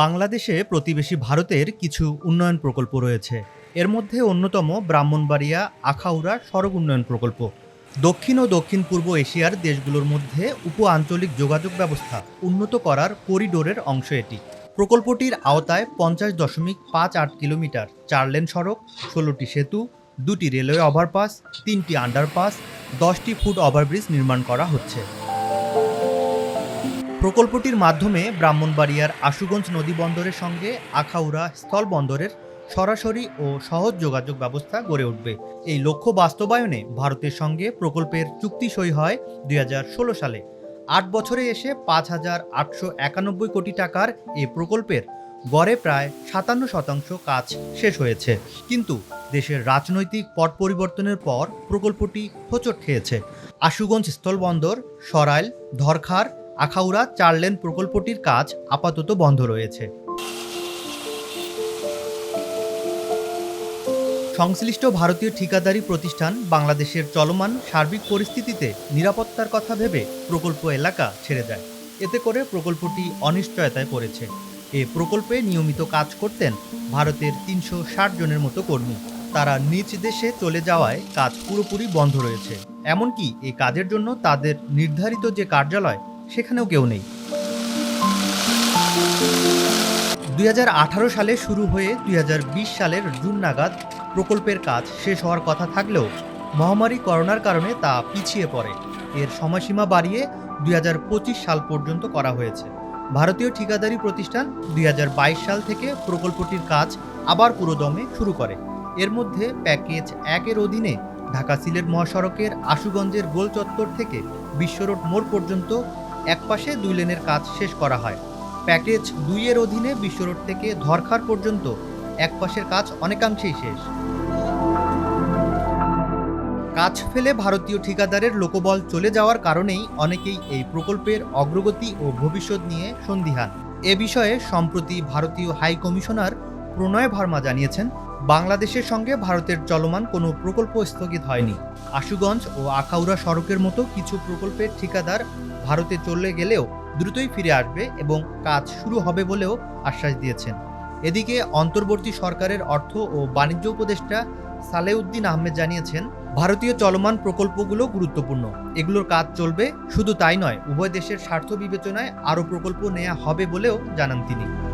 বাংলাদেশে প্রতিবেশী ভারতের কিছু উন্নয়ন প্রকল্প রয়েছে। এর মধ্যে অন্যতম ব্রাহ্মণবাড়িয়া, আখাউড়া সড়ক উন্নয়ন প্রকল্প। দক্ষিণ ও দক্ষিণ পূর্ব এশিয়ার দেশগুলোর মধ্যে উপ আঞ্চলিক যোগাযোগ ব্যবস্থা উন্নত করার করিডোরের অংশ এটি। প্রকল্পটির আওতায় পঞ্চাশ দশমিক পাঁচ আট কিলোমিটার চার লেন সড়ক, ষোলোটি সেতু, দুটি রেলওয়ে ওভারপাস, তিনটি আন্ডারপাস, দশটি ফুট ওভারব্রিজ নির্মাণ করা হচ্ছে। প্রকল্পটির মাধ্যমে ব্রাহ্মণবাড়িয়ার আশুগঞ্জ নদী বন্দরের সঙ্গে আখাউড়া স্থল বন্দরের সরাসরি ও সহজ যোগাযোগ ব্যবস্থা গড়ে উঠবে। এই লক্ষ্য বাস্তবায়নে ভারতের সঙ্গে প্রকল্পের চুক্তি সই হয় দুই হাজার ষোলো সালে। আট বছরে এসে পাঁচ হাজার আটশো একানব্বই কোটি টাকার এই প্রকল্পের গড়ে প্রায় সাতান্ন শতাংশ কাজ শেষ হয়েছে। কিন্তু দেশের রাজনৈতিক পট পরিবর্তনের পর প্রকল্পটি হোঁচট খেয়েছে। আশুগঞ্জ স্থলবন্দর সরাইল ধরখার আখাউড়া চার লেন প্রকল্পটির কাজ আপাতত বন্ধ রয়েছে। সংশ্লিষ্ট ভারতীয় ঠিকাদারি প্রতিষ্ঠান বাংলাদেশের চলমান সার্বিক পরিস্থিতিতে নিরাপত্তার কথা ভেবে প্রকল্প এলাকা ছেড়ে দেয়। এতে করে প্রকল্পটি অনিশ্চয়তায় পড়েছে। এ প্রকল্পে নিয়মিত কাজ করতেন ভারতের তিনশো ষাট জনের মতো কর্মী। তারা নিজ দেশে চলে যাওয়ায় কাজ পুরোপুরি বন্ধ রয়েছে। এমনকি এই কাজের জন্য তাদের নির্ধারিত যে কার্যালয় সেখানেও কেউ নেই। দুই হাজার আঠারো সালে শুরু হয়ে দুই হাজার বিশ সালের জুন নাগাদ প্রকল্পের কাজ শেষ হওয়ার কথা থাকলেও মহামারী করোনার কারণে তা পিছিয়ে পড়ে। এর সময়সীমা বাড়িয়ে দুই হাজার পঁচিশ সাল পর্যন্ত করা হয়েছে। ভারতীয় ঠিকাদারি প্রতিষ্ঠান দুই হাজার বাইশ সাল থেকে প্রকল্পটির কাজ আবার পুরোদমে শুরু করে। এর মধ্যে প্যাকেজ একের অধীনে ঢাকা সিলেট মহাসড়কের আশুগঞ্জের গোল চত্বর থেকে বিশ্বরোড মোড় পর্যন্ত একপাশে দুই লেনের কাজ শেষ করা হয়। প্যাকেজ দুইয়ের অধীনে বিশ্বরোড থেকে ধরখার পর্যন্ত একপাশের কাজ অনেকাংশেই শেষ। কাজ ফেলে ভারতীয় ঠিকাদারের লোকবল চলে যাওয়ার কারণেই অনেকেই এই প্রকল্পের অগ্রগতি ও ভবিষ্যৎ নিয়ে সন্দিহান। এ বিষয়ে সম্প্রতি ভারতীয় হাই কমিশনার প্রণয় ভার্মা জানিয়েছেন। বাংলাদেশের সঙ্গে ভারতের চলমান কোনো প্রকল্প স্থগিত হয়নি। আশুগঞ্জ ও আখাউড়া সড়কের মতো কিছু প্রকল্পের ঠিকাদার ভারতে চলে গেলেও দ্রুতই ফিরে আসবে এবং কাজ শুরু হবে বলেও আশ্বাস দিয়েছেন। এদিকে অন্তর্বর্তী সরকারের অর্থ ও বাণিজ্য উপদেষ্টা সালেউদ্দিন আহমেদ জানিয়েছেন, ভারতীয় চলমান প্রকল্পগুলো গুরুত্বপূর্ণ। এগুলোর কাজ চলবে শুধু তাই নয়, উভয় দেশের স্বার্থ বিবেচনায় আরও প্রকল্প নেওয়া হবে বলেও জানান তিনি।